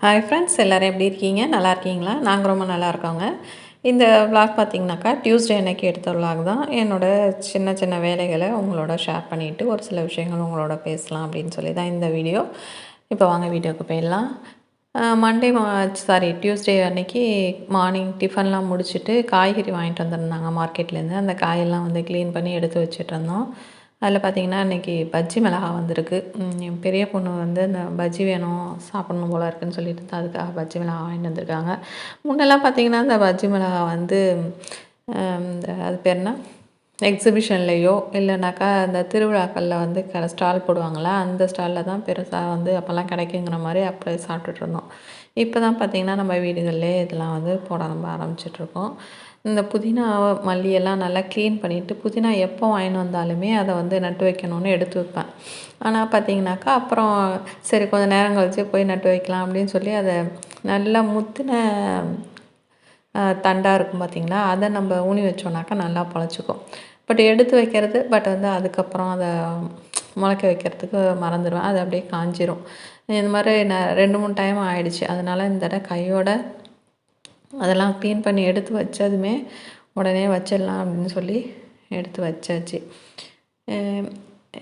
Hi friends எல்லோரும் எப்படி இருக்கீங்க? நல்லா இருக்கீங்களா? நாங்கள் ரொம்ப நல்லா இருக்கோங்க. இந்த விளாக் பார்த்தீங்கன்னாக்கா டியூஸ்டே அன்னைக்கு எடுத்த விளாக் தான். என்னோட சின்ன சின்ன வேலைகளை உங்களோட ஷேர் பண்ணிவிட்டு ஒரு சில விஷயங்கள் உங்களோட பேசலாம் அப்படின்னு சொல்லி தான் இந்த வீடியோ இப்போ வாங்க வீடியோவுக்கு போயிடலாம். மண்டே சாரி டியூஸ்டே அன்னைக்கு மார்னிங் டிஃபன்லாம் முடிச்சுட்டு காய்கறி வாங்கிட்டு வந்திருந்தாங்க மார்க்கெட்லேருந்து அந்த காயெல்லாம் வந்து க்ளீன் பண்ணி எடுத்து வச்சுட்டு இருந்தோம். அதில் பார்த்தீங்கன்னா இன்றைக்கி பஜ்ஜி மிளகா வந்திருக்கு. என் பெரிய பொண்ணு வந்து இந்த பஜ்ஜி வேணும் சாப்பிடணும் போல இருக்குன்னு சொல்லிட்டு தான் அதுக்காக பஜ்ஜி மிளகா வாங்கிட்டு வந்திருக்காங்க. முன்னெல்லாம் பார்த்தீங்கன்னா இந்த பஜ்ஜி மிளகா வந்து இந்த அது பேர் என்ன? எக்ஸிபிஷன்லேயோ இல்லைனாக்கா இந்த திருவிழாக்களில் வந்து க ஸ்டால் போடுவாங்களா அந்த ஸ்டாலில் தான் பெருசாக வந்து அப்போல்லாம் கிடைக்குங்கிற மாதிரி அப்படியே சாப்பிட்டுட்டு இருந்தோம். இப்போ தான் பார்த்திங்கன்னா நம்ம வீடுகளிலே இதெல்லாம் வந்து போட நம்ம ஆரம்பிச்சிட்ருக்கோம் இந்த புதினா மல்லியெல்லாம் நல்லா க்ளீன் பண்ணிவிட்டு புதினா எப்போ வாங்கிட்டு வந்தாலுமே அதை வந்து நட்டு வைக்கணும்னு எடுத்து வைப்பேன். ஆனால் பார்த்தீங்கன்னாக்கா அப்புறம் சரி கொஞ்சம் நேரம் கழிச்சு போய் நட்டு வைக்கலாம் அப்படின்னு சொல்லி அதை நல்லா முத்தின தண்டாக இருக்கும் பார்த்திங்களா அதை நம்ம ஊனி வச்சோன்னாக்கா நல்லா பழச்சிக்கும். பட் எடுத்து வைக்கிறது பட் வந்து அதுக்கப்புறம் அதை முளைக்க வைக்கிறதுக்கு மறந்துடுவேன். அது அப்படியே காஞ்சிரும். இந்த மாதிரி நான் ரெண்டு மூணு டைம் ஆயிடுச்சு. அதனால் இந்த தடவை கையோட அதெல்லாம் க்ளீன் பண்ணி எடுத்து வச்சதுமே உடனே வச்சிடலாம் அப்படின்னு சொல்லி எடுத்து வச்சாச்சு.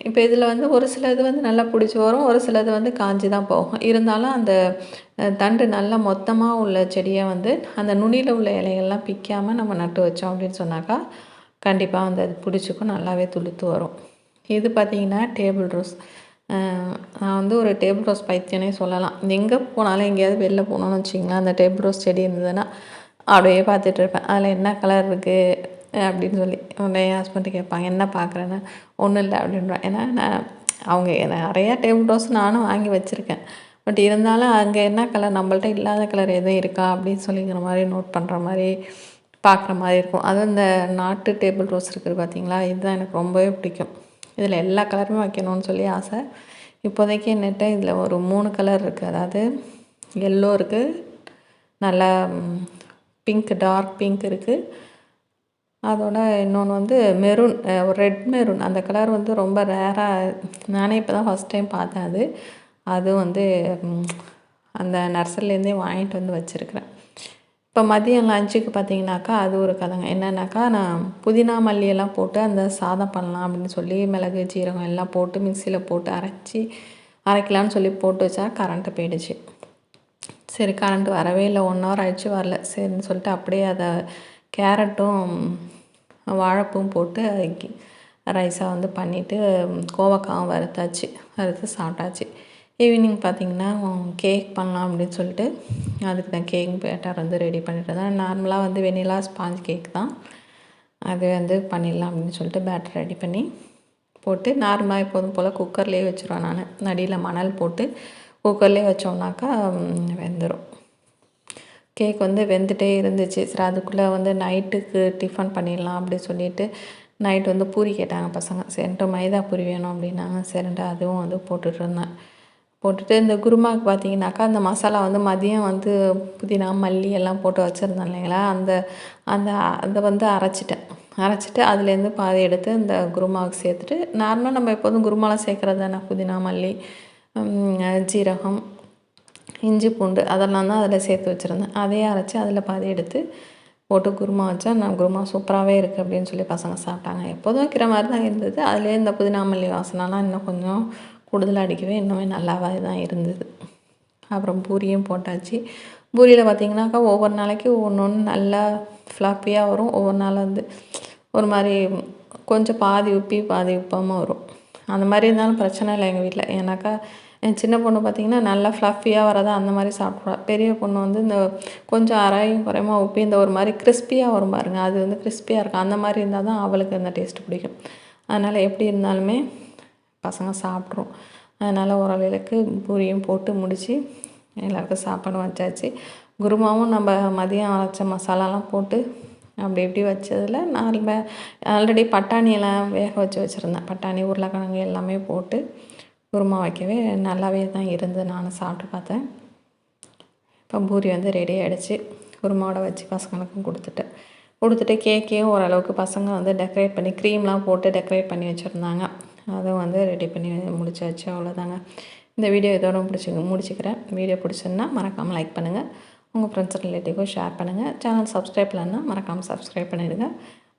இப்போ இதில் வந்து ஒரு சிலது வந்து நல்லா பிடிச்சி வரும். ஒரு சிலது வந்து காஞ்சி தான் போகும். இருந்தாலும் அந்த தண்டு நல்லா மொத்தமாக உள்ள செடியை வந்து அந்த நுனியில் உள்ள இலைகள்லாம் பிக்காமல் நம்ம நட்டு வச்சோம் அப்படின்னு சொன்னாக்கா கண்டிப்பாக வந்து அது பிடிச்சிக்கும். நல்லாவே துளுத்து வரும். இது பார்த்திங்கன்னா டேபிள் ரோஸ். நான் வந்து ஒரு டேபிள் ரோஸ் பைத்தியனே சொல்லலாம். எங்கே போனாலும் எங்கேயாவது வெளில போனோம்னு வச்சிங்களேன் அந்த டேபிள் ரோஸ் செடி இருந்ததுன்னா அப்படியே பார்த்துட்டு இருப்பேன். அதில் என்ன கலர் இருக்குது அப்படின்னு சொல்லி உடனே என் ஹஸ்பண்ட் கேட்பாங்க. என்ன பார்க்குறேன்னு? ஒன்றும் இல்லை அப்படின்றேன். ஏன்னா நான் அவங்க நிறையா டேபிள் ரோஸ் நானும் வாங்கி வச்சுருக்கேன். பட் இருந்தாலும் அங்கே என்ன கலர் நம்மள்ட்ட இல்லாத கலர் எதுவும் இருக்கா அப்படின்னு சொல்லிங்கிற மாதிரி நோட் பண்ணுற மாதிரி பார்க்குற மாதிரி இருக்கும். அதுவும் இந்த நாட்டு டேபிள் ரோஸ் இருக்குது பார்த்தீங்களா? இதுதான் எனக்கு ரொம்பவே பிடிக்கும். இதில் எல்லா கலருமே வைக்கணும்னு சொல்லி ஆசை. இப்போதைக்கு என்னட்ட இதில் ஒரு மூணு கலர் இருக்குது அதாவது எல்லோ இருக்குது நல்லா பிங்க் டார்க் பிங்க் இருக்குது அதோட இன்னொன்று வந்து மெரூன் ரெட் மெரூன் அந்த கலர் வந்து ரொம்ப ரேராக நானே இப்போ தான் ஃபஸ்ட் டைம் பார்த்தேன் அது. அது வந்து அந்த நர்சரிலேருந்தே வாங்கிட்டு வந்து வச்சுருக்கிறேன். இப்போ மதியம் லஞ்சுக்கு பார்த்தீங்கன்னாக்கா அது ஒரு கதைங்க. என்னென்னாக்கா நான் புதினா மல்லியெல்லாம் போட்டு அந்த சாதம் பண்ணலாம் அப்படின்னு சொல்லி மிளகு ஜீரகம் எல்லாம் போட்டு மிக்சியில் போட்டு அரைச்சி அரைக்கலான்னு சொல்லி போட்டு வச்சா கரண்ட்டு போயிடுச்சு. சரி கரண்ட் வரவே இல்லை. ஒன் ஹவர் ஆயிடுச்சு வரல. சரின்னு சொல்லிட்டு அப்படியே அதை கேரட்டும் வாழைப்பும் போட்டு ரைஸாக வந்து பண்ணிவிட்டு கோவக்காவும் வறுத்தாச்சு. வறுத்து சாப்பிட்டாச்சு. ஈவினிங் பார்த்திங்கன்னா கேக் பண்ணலாம் அப்படின்னு சொல்லிட்டு அதுக்கு தான் கேக் பேட்டர் வந்து ரெடி பண்ணிட்டு இருந்தேன். நார்மலாக வந்து வெனிலா ஸ்பாஞ்ச் கேக் தான். அது வந்து பண்ணிடலாம் அப்படின்னு சொல்லிட்டு பேட்டர் ரெடி பண்ணி போட்டு நார்மலாக எப்போதும் போல் குக்கர்லேயே வச்சுருவேன் நான். நடியில் மணல் போட்டு குக்கர்லேயே வச்சோம்னாக்கா வெந்துடும் கேக் வந்து வெந்துகிட்டே இருந்துச்சு. சரி அதுக்குள்ளே வந்து நைட்டுக்கு டிஃபன் பண்ணிடலாம் அப்படி சொல்லிட்டு நைட் வந்து பூரி கேட்டாங்க பசங்க. சரின்ட்டு மைதா பூரி வேணும் அப்படின்னாங்க. சரின்ட்டு அதுவும் வந்து போட்டுட்ருந்தேன் போட்டுட்டு இந்த குருமாவுக்கு பார்த்தீங்கன்னாக்கா அந்த மசாலா வந்து மதியம் வந்து புதினா மல்லி எல்லாம் போட்டு வச்சுருந்தேன் இல்லைங்களா? அந்த அந்த அதை வந்து அரைச்சிட்டேன். அரைச்சிட்டு அதுலேருந்து பாதி எடுத்து இந்த குருமாவுக்கு சேர்த்துட்டு நார்மலாக நம்ம எப்போதும் குருமாலாம் சேர்க்குறது தானே? புதினா மல்லி ஜீரகம் இஞ்சி பூண்டு அதெல்லாம் தான் அதில் சேர்த்து வச்சுருந்தேன். அதையே அரைச்சி அதில் பாதி எடுத்து போட்டு குருமா வச்சா நான் குருமா சூப்பராகவே இருக்குது அப்படின்னு சொல்லி பசங்க சாப்பிட்டாங்க. எப்போதும் வைக்கிற மாதிரி தான் இருந்தது. அதுலேயே இந்த புதினா மல்லி வாசனைலாம் இன்னும் கொஞ்சம் கூடுதலாக அடிக்கவே இன்னுமே நல்லாவே தான் இருந்தது. அப்புறம் பூரியும் போட்டாச்சு. பூரியில் பார்த்திங்கனாக்கா ஒவ்வொரு நாளைக்கு ஒன்று ஒன்று நல்லா ஃப்ளாப்பியாக வரும். ஒவ்வொரு நாள் வந்து ஒரு மாதிரி கொஞ்சம் பாதி உப்பி பாதி உப்பாமல் வரும். அந்த மாதிரி இருந்தாலும் பிரச்சனை இல்லை எங்கள் வீட்டில் ஏன்னாக்கா என் சின்ன பொண்ணு பார்த்தீங்கன்னா நல்லா ஃப்ளஃபியாக வரதா அந்த மாதிரி சாப்பிடுவா. பெரிய பொண்ணு வந்து இந்த கொஞ்சம் அரையும் குறையுமா உப்பி இந்த ஒரு மாதிரி கிறிஸ்பியாக வரும் பாருங்கள் அது வந்து கிறிஸ்பியாக இருக்கும். அந்த மாதிரி இருந்தால் தான் அவளுக்கு அந்த டேஸ்ட் பிடிக்கும். அதனால் எப்படி இருந்தாலுமே பசங்க சாப்பிட்ரும் அதனால் ஓரளவுக்கு பூரியும் போட்டு முடித்து எல்லாருக்கும் சாப்பாடு வச்சாச்சு. குருமாவும் நம்ம மதியம் அரைச்ச மசாலாலாம் போட்டு அப்படி இப்படி வச்சதில் நான் ஆல்ரெடி பட்டாணியெல்லாம் வேக வச்சு வச்சுருந்தேன். பட்டாணி உருளைக்கிழங்கு எல்லாமே போட்டு குருமா வைக்கவே நல்லாவே தான் இருந்து நானும் சாப்பிட்டு பார்த்தேன். இப்போ பூரி வந்து ரெடி ஆகிடுச்சு குருமாவோட வச்சு பசங்களுக்கும் கொடுத்துட்டேன். கொடுத்துட்டு கேக்கையும் ஓரளவுக்கு பசங்க வந்து டெக்கரேட் பண்ணி க்ரீம்லாம் போட்டு டெக்கரேட் பண்ணி வச்சுருந்தாங்க. அதுவும் வந்து ரெடி பண்ணி முடிச்சாச்சு. அவ்வளோதாங்க இந்த வீடியோ இதோட பிடிச்சி முடிச்சுக்கிறேன். வீடியோ பிடிச்சிருந்தா மறக்காமல் லைக் பண்ணுங்கள் உங்கள் ஃப்ரெண்ட்ஸ் ரிலேட்டிவ்க்கும் ஷேர் பண்ணுங்கள் சேனல் சப்ஸ்கிரைப் இல்லைன்னா மறக்காமல் சப்ஸ்கிரைப் பண்ணிடுங்க.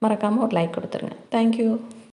மறக்காமல் ஒரு லைக் கொடுத்துருங்க. தேங்க்யூ